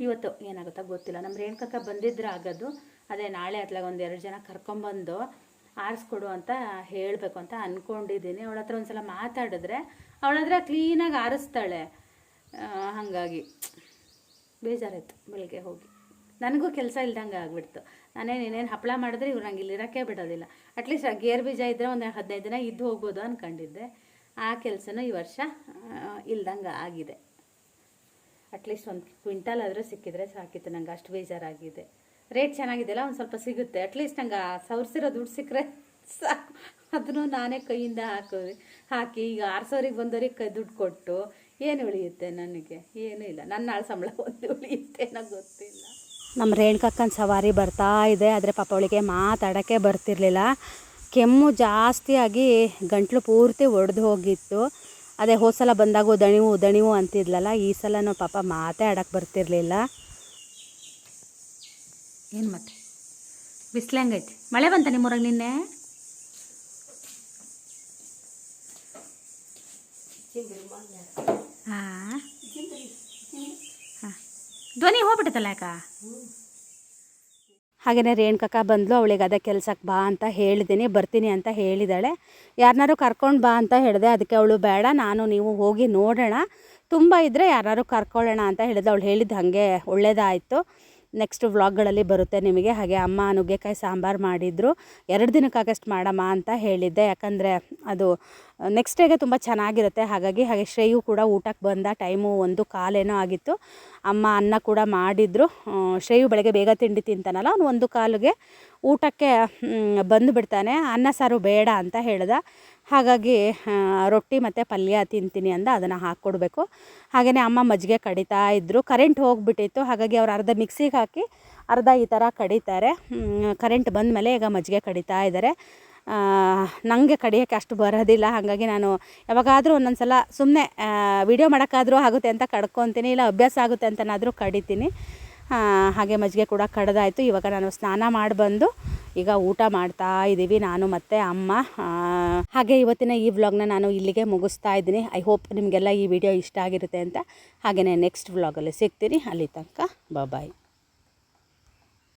ಇವತ್ತು ಏನಾಗುತ್ತೋ ಗೊತ್ತಿಲ್ಲ. ನಮ್ಮ ರೇಣುಕಕ್ಕ ಬಂದಿದ್ರೆ ಆಗೋದು. ಅದೇ ನಾಳೆ ಅತ್ಲಾಗ ಒಂದು ಎರಡು ಜನ ಕರ್ಕೊಂಬಂದು ಆರಿಸ್ಕೊಡು ಅಂತ ಹೇಳಬೇಕು ಅಂತ ಅಂದ್ಕೊಂಡಿದ್ದೀನಿ ಅವಳ ಹತ್ರ ಒಂದು ಸಲ ಮಾತಾಡಿದ್ರೆ ಅವಳ ಹತ್ರ ಕ್ಲೀನಾಗಿ ಆರಿಸ್ತಾಳೆ. ಹಾಗಾಗಿ ಬೇಜಾರಾಯ್ತು ಬೆಳಗ್ಗೆ ಹೋಗಿ. ನನಗೂ ಕೆಲಸ ಇಲ್ದಂಗೆ ಆಗಿಬಿಡ್ತು. ನಾನೇನು ಇನ್ನೇನು ಹಪ್ಪಳ ಮಾಡಿದ್ರೆ ಇವ್ರು ನಂಗೆ ಇಲ್ಲಿ ಇರೋಕ್ಕೆ ಬಿಡೋದಿಲ್ಲ ಅಟ್ಲೀಸ್ಟ್ ಗೇರ್ ಬೀಜ ಇದ್ದರೆ ಒಂದು ಹದಿನೈದು ದಿನ ಇದ್ದು ಹೋಗ್ಬೋದು ಅಂದ್ಕೊಂಡಿದ್ದೆ ಆ ಕೆಲಸನೂ ಈ ವರ್ಷ ಇಲ್ದಂಗೆ ಆಗಿದೆ. ಅಟ್ಲೀಸ್ಟ್ ಒಂದು ಕ್ವಿಂಟಲ್ ಆದರೂ ಸಿಕ್ಕಿದ್ರೆ ಸಾಕಿತ್ತು. ನಂಗೆ ಅಷ್ಟು ಬೇಜಾರಾಗಿದೆ. ರೇಟ್ ಚೆನ್ನಾಗಿದೆಯಲ್ಲ, ಒಂದು ಸ್ವಲ್ಪ ಸಿಗುತ್ತೆ. ಅಟ್ಲೀಸ್ಟ್ ನಂಗೆ ಸವರ್ಸಿರೋ ದುಡ್ಡು ಸಿಕ್ಕರೆ ಸಾಕು. ಅದನ್ನು ನಾನೇ ಕೈಯಿಂದ ಹಾಕೋದು ಹಾಕಿ ಈಗ ಆರು ಸಾವಿರಿಗೆ ಬಂದವ್ರಿಗೆ ಕೈ ದುಡ್ಡು ಕೊಟ್ಟು ಏನು ಉಳಿಯುತ್ತೆ ನನಗೆ? ಏನೂ ಇಲ್ಲ. ನನ್ನ ನಾಳೆ ಸಂಬಳ ಒಂದು ಉಳಿಯುತ್ತೆ ನನಗೆ ಗೊತ್ತಿಲ್ಲ. ನಮ್ಮ ರೇಣುಕಕ್ಕನ ಸವಾರಿ ಬರ್ತಾ ಇದೆ ಆದರೆ ಪಾಪ ಅವಳಿಗೆ ಮಾತಾಡೋಕ್ಕೆ ಬರ್ತಿರ್ಲಿಲ್ಲ. ಕೆಮ್ಮು ಜಾಸ್ತಿಯಾಗಿ ಗಂಟ್ಲು ಪೂರ್ತಿ ಒಡೆದು ಹೋಗಿತ್ತು. ಅದೇ ಹೋದ ಸಲ ಬಂದಾಗೂ ದಣಿವು ದಣಿವು ಅಂತಿದ್ಲಲ್ಲ ಈ ಸಲನೂ ಪಾಪ ಮಾತೇ ಆಡಕ್ಕೆ ಬರ್ತಿರ್ಲಿಲ್ಲ. ಏನು ಮತ್ತೆ? ಬಿಸಿಲು ಹೆಂಗೈತಿ? ಮಳೆ ಬಂತ ನಿಮ್ಮೂರಾಗ ನಿನ್ನೆ? ಹಾಂ. ಧ್ವನಿ ಹೋಗ್ಬಿಟ್ಟೈತಲ್ಲ ಯಾಕ? ಹಾಗೆಯೇ ರೇಣುಕಕ್ಕ ಬಂದಳು ಅವಳಿಗೆ ಅದೇ ಕೆಲ್ಸಕ್ಕೆ ಬಾ ಅಂತ ಹೇಳಿದ್ದೀನಿ, ಬರ್ತೀನಿ ಅಂತ ಹೇಳಿದಾಳೆ. ಯಾರನ್ನಾರು ಕರ್ಕೊಂಡು ಬಾ ಅಂತ ಹೇಳಿದೆ, ಅದಕ್ಕೆ ಅವಳು ಬೇಡ, ನಾನು ನೀವು ಹೋಗಿ ನೋಡೋಣ. ತುಂಬ ಇದ್ದರೆ ಯಾರು ಕರ್ಕೊಳ್ಳೋಣ ಅಂತ ಹೇಳಿದ್ಲು, ಅವಳು ಹೇಳಿದ್ದು ಹಾಗೆ ಒಳ್ಳೇದಾಯಿತು. ನೆಕ್ಸ್ಟ್ ವ್ಲಾಗ್ಗಳಲ್ಲಿ ಬರುತ್ತೆ ನಿಮಗೆ. ಹಾಗೆ ಅಮ್ಮ ನುಗ್ಗೆಕಾಯಿ ಸಾಂಬಾರು ಮಾಡಿದ್ರು. ಎರಡು ದಿನಕ್ಕಾಗಷ್ಟು ಮಾಡಮ್ಮ ಅಂತ ಹೇಳಿದ್ದೆ. ಯಾಕಂದರೆ ಅದು ನೆಕ್ಸ್ಟ್ ಡೇಗೆ ತುಂಬ ಚೆನ್ನಾಗಿರುತ್ತೆ. ಹಾಗಾಗಿ, ಹಾಗೆ ಶ್ರೇಯು ಕೂಡ ಊಟಕ್ಕೆ ಬಂದ ಟೈಮು ಒಂದು ಕಾಲೇನೋ ಆಗಿತ್ತು. ಅಮ್ಮ ಅನ್ನ ಕೂಡ ಮಾಡಿದ್ರು. ಶ್ರೇಯು ಬೆಳಗ್ಗೆ ಬೇಗ ತಿಂಡಿ ತಿಂತಾನಲ್ಲ, ಅವನು ಒಂದು ಕಾಲಿಗೆ ಊಟಕ್ಕೆ ಬಂದು ಬಿಡ್ತಾನೆ ಅನ್ನ ಸಾರು ಬೇಡ ಅಂತ ಹೇಳ್ದ. ಹಾಗಾಗಿ ರೊಟ್ಟಿ ಮತ್ತು ಪಲ್ಯ ತಿಂತೀನಿ ಅಂದ ಅದನ್ನು ಹಾಕ್ಕೊಡ್ಬೇಕು. ಹಾಗೆಯೇ ಅಮ್ಮ ಮಜ್ಜಿಗೆ ಕಡಿತಾ ಇದ್ದರು ಕರೆಂಟ್ ಹೋಗ್ಬಿಟ್ಟಿತ್ತು. ಹಾಗಾಗಿ ಅವ್ರು ಅರ್ಧ ಮಿಕ್ಸಿಗೆ ಹಾಕಿ ಅರ್ಧ ಈ ಥರ ಕಡಿತಾರೆ. ಕರೆಂಟ್ ಬಂದ ಮೇಲೆ ಈಗ ಮಜ್ಜಿಗೆ ಕಡಿತಾ ಇದ್ದಾರೆ ನನಗೆ ಕಡಿಯೋಕ್ಕೆ ಅಷ್ಟು ಬರೋದಿಲ್ಲ. ಹಾಗಾಗಿ ನಾನು ಯಾವಾಗಾದರೂ ಒಂದೊಂದು ಸಲ ಸುಮ್ಮನೆ ವಿಡಿಯೋ ಮಾಡೋಕ್ಕಾದರೂ ಆಗುತ್ತೆ ಅಂತ ಕಡ್ಕೊತೀನಿ, ಇಲ್ಲ ಅಭ್ಯಾಸ ಆಗುತ್ತೆ ಅಂತನಾದರೂ ಕಡಿತೀನಿ. ಹಾಗೆ ಮಜ್ಜಿಗೆ ಕೂಡ ಕಡ್ದಾಯಿತು. ಇವಾಗ ನಾನು ಸ್ನಾನ ಮಾಡಿ ಬಂದು ಈಗ ಊಟ ಮಾಡ್ತಾ ಇದ್ದೀವಿ ನಾನು ಮತ್ತು ಅಮ್ಮ. ಹಾಗೆ ಇವತ್ತಿನ ಈ ವ್ಲಾಗ್ನ ನಾನು ಇಲ್ಲಿಗೆ ಮುಗಿಸ್ತಾ ಇದ್ದೀನಿ. ಐ ಹೋಪ್ ನಿಮಗೆಲ್ಲ ಈ ವಿಡಿಯೋ ಇಷ್ಟ ಆಗಿರುತ್ತೆ ಅಂತ. ಹಾಗೆಯೇ ನೆಕ್ಸ್ಟ್ ವ್ಲಾಗಲ್ಲಿ ಸಿಗ್ತೀನಿ. ಅಲ್ಲಿ ತನಕ ಬಾಯ್